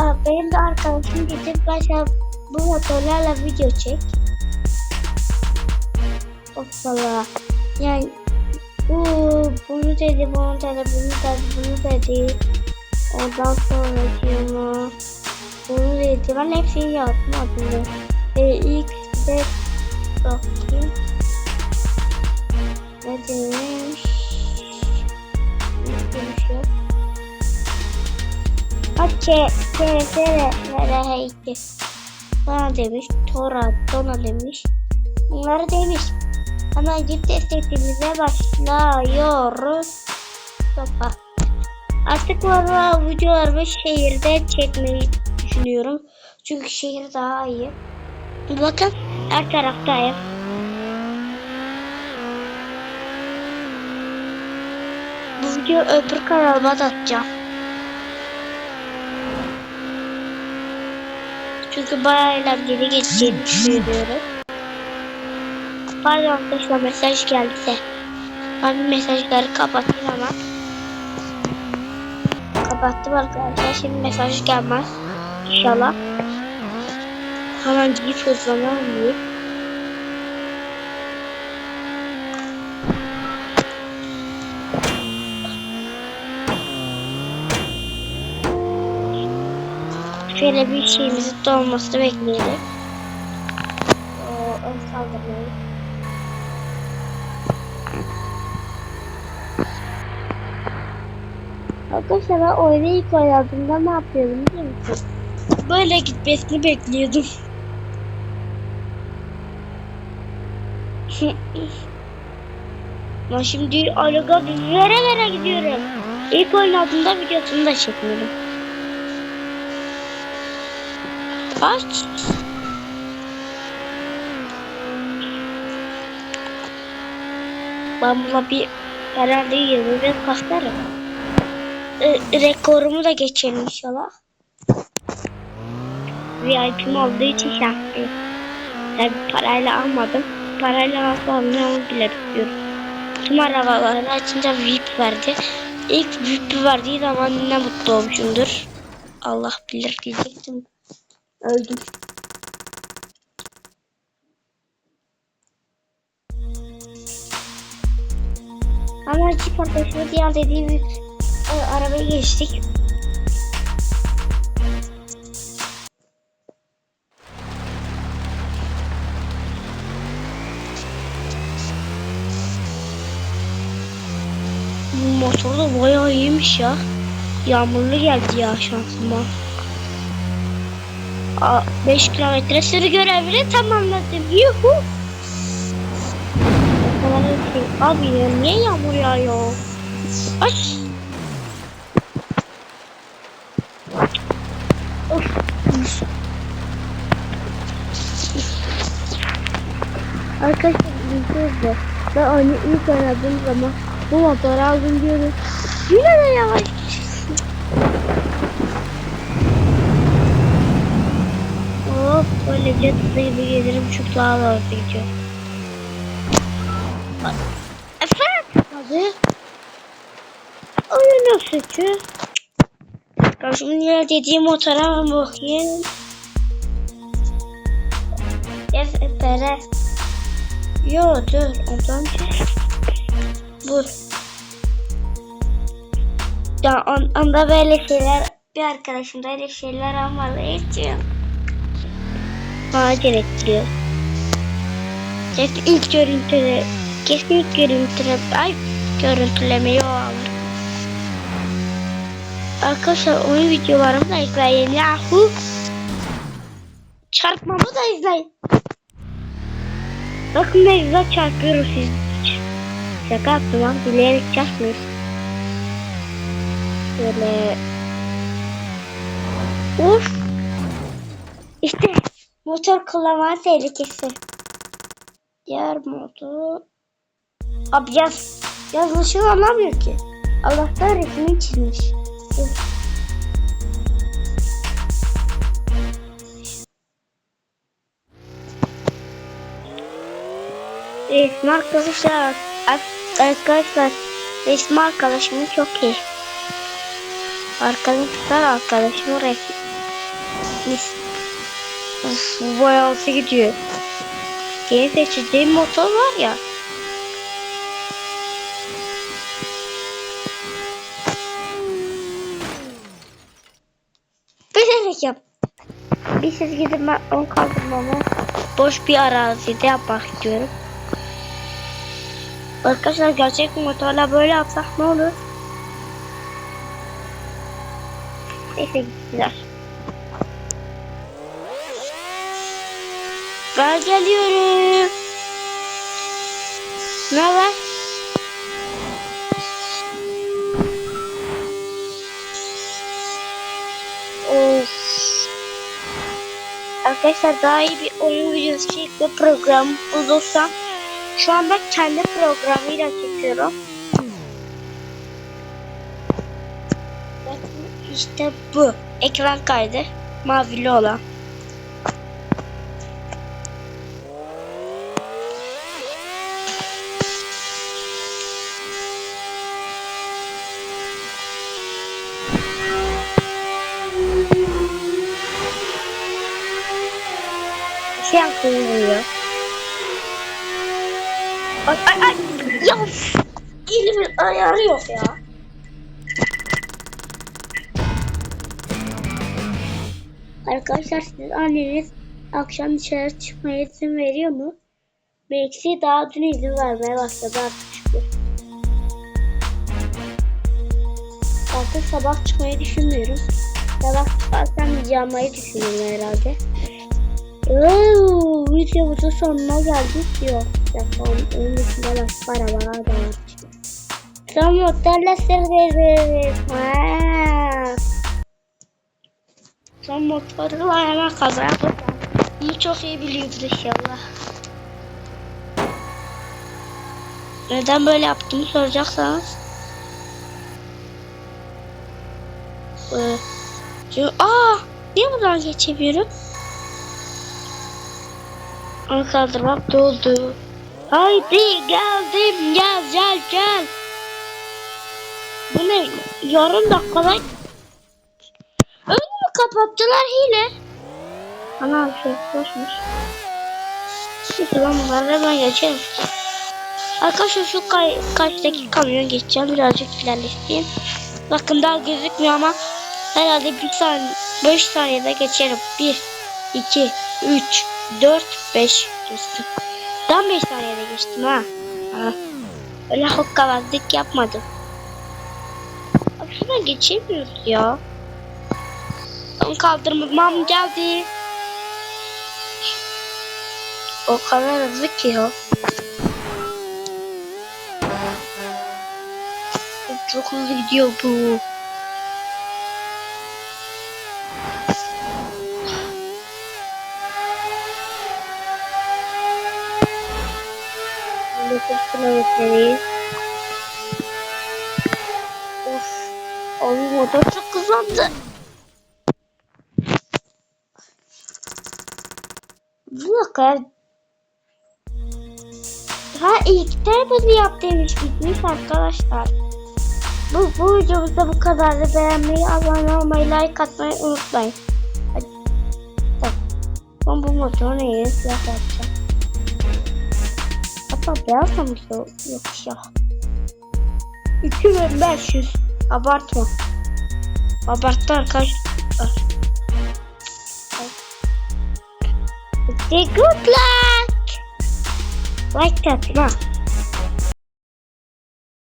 Ee, benim de arkadaşım getirip başka bu motorlarla video çek. Hoppala. Yani bu bunu dedi, bunu dedi, bunu dedi, bunu dedi. Ondan sonra diyor bunu dedi. Ben hepsini yazdım aslında. Ee, ilk de bakayım. Ne demiş? TSR, RH'ydi. Bana demiş, Tora, Dona demiş. Bunları demiş. Hemen cip destekimize başlıyoruz. Topa. Artık valla videolarımı şehirde çekmeyi düşünüyorum. Çünkü şehir daha iyi. Bakın her taraftayım. Bu video öbür kanalıma da atacağım. Çünkü bayağı eğlenceli geçeceğini düşünüyorum. Pardon arkadaşlar mesaj geldi. Ben mesajları kapatayım ama. Kapattım arkadaşlar. Şimdi mesaj gelmez. İnşallah. Hemen gidip hızlanalım. Şöyle bir şeyimizin dolmasını bekleyelim. O ön saldırmayı. Arkadaşlar ben oyunu ilk oynadığımda ne yapıyordum biliyor musun? Böyle gitmesini bekliyordum. Ben şimdi araga vere vere gidiyorum. İlk oynadığımda videosunu da çekmedim. Aç. Ben buna bir herhalde 25 kaslarım. Ee, rekorumu da geçelim inşallah. VIP'm olduğu için şanslıyım. Tabi parayla almadım. Parayla nasıl alacağımı bile bilmiyorum. Tüm arabaları açınca VIP verdi. İlk VIP verdiği zaman ne mutlu olmuşumdur. Allah bilir diyecektim. Öldüm. Ama Jeep arkadaşlar diğer dediğim e, arabaya geçtik. Bu motor da bayağı iyiymiş ya. Yağmurlu geldi ya şansıma. 5 kilometre sürü görevini tamamladım. Yuhu. Abi ya niye yağmur yağıyor? Aç. Of. Arkadaşlar bilmiyoruz Ben onu ilk aradığım zaman bu motoru aldım diyorum. Yine de yavaş. Hop böylece hızlı gibi gelirim çünkü daha da hızlı gidiyor. Efendim? Hadi. Oyunun suçu. Karşımda dediğim motora bakayım. Efere. Yo dur ondan Bu. Ya on, onda böyle şeyler bir arkadaşım da öyle şeyler almalı için. Macera ettiriyor. Kesin ilk görüntüle kesin ilk görüntüle ay görüntülemeyi o alır. Arkadaşlar oyun videolarımı da izleyin yahu. Çarpmamı da izleyin. Bakın ne güzel çarpıyoruz siz. Şaka yaptım lan bilerek çarpmıyoruz. Böyle. Uf. İşte motor kullanma tehlikesi. Diğer motor. Abi yaz. Yazılışını anlamıyor ki. Allah'tan resmini çizmiş. Evet arkadaşlar arkadaşlar Resmi arkadaşımın çok iyi. Arkadaşlar arkadaşımın resmi. Bu bayağı hızlı gidiyor. Diye seçeceğim motor var ya. Bilerek yap. Bir siz gidin ben onu kaldırmamı boş bir arazide yapmak istiyorum. Arkadaşlar gerçek bir motorla böyle yapsak ne olur? Neyse gittiler. Ben geliyorum. Ne haber? Of. Arkadaşlar daha iyi bir oyun videosu çekme programı bulursam şu anda kendi programıyla çekiyorum. İşte bu. Ekran kaydı. Mavili olan. Şey yapılıyor. Ay ay ay. Ya elimin ayarı yok ya. Arkadaşlar siz anneniz akşam dışarı çıkmaya izin veriyor mu? Belki daha dün izin vermeye başladı artık şükür. Artık sabah çıkmayı düşünmüyorum. Sabah çıkarsam yağmayı düşünüyorum herhalde. Oo, videomuzun sonuna geldik diyor. Yapalım. Onun dışında başka arabalar da var. Son motorla. Ha. Son motorla hemen kaza yapıp bunu çok iyi biliyordur inşallah. Neden böyle yaptığımı soracaksanız. Ee, aa, niye buradan geçemiyorum? Onu kaldırmak doldu. Haydi geldim gel gel gel. Bu ne? Yarım dakikada Önümü kapattılar hile. Ana şey boşmuş. Neyse ben bunları hemen geçerim. Arkadaşlar şu kay karşıdaki kamyon geçeceğim. Birazcık ilerleteyim. Bakın daha gözükmüyor ama herhalde bir saniye 5 saniyede geçerim. 1 2 3 4 5 geçtim. Tam 5 saniyede geçtim ha. ha. Öyle hokkabazlık yapmadım. Abi şuradan geçemiyoruz ya. Son kaldırmam geldi. O kadar hızlı ki ya. Çok hızlı gidiyor bu. Dokuz kilometreyiz. Of. Abi motor çok hızlandı. Bu kadar. Ha ilk tarafını yaptığımız bitmiş arkadaşlar. Bu, bu videomuzda bu kadardı. Beğenmeyi, abone olmayı, like atmayı unutmayın. Hadi. Tamam. Ben bu motoru siyah yapacağım? Hatta beyaz da mı ya. 2500. Abartma. Abarttı arkadaşlar. Good luck. Like that, ha.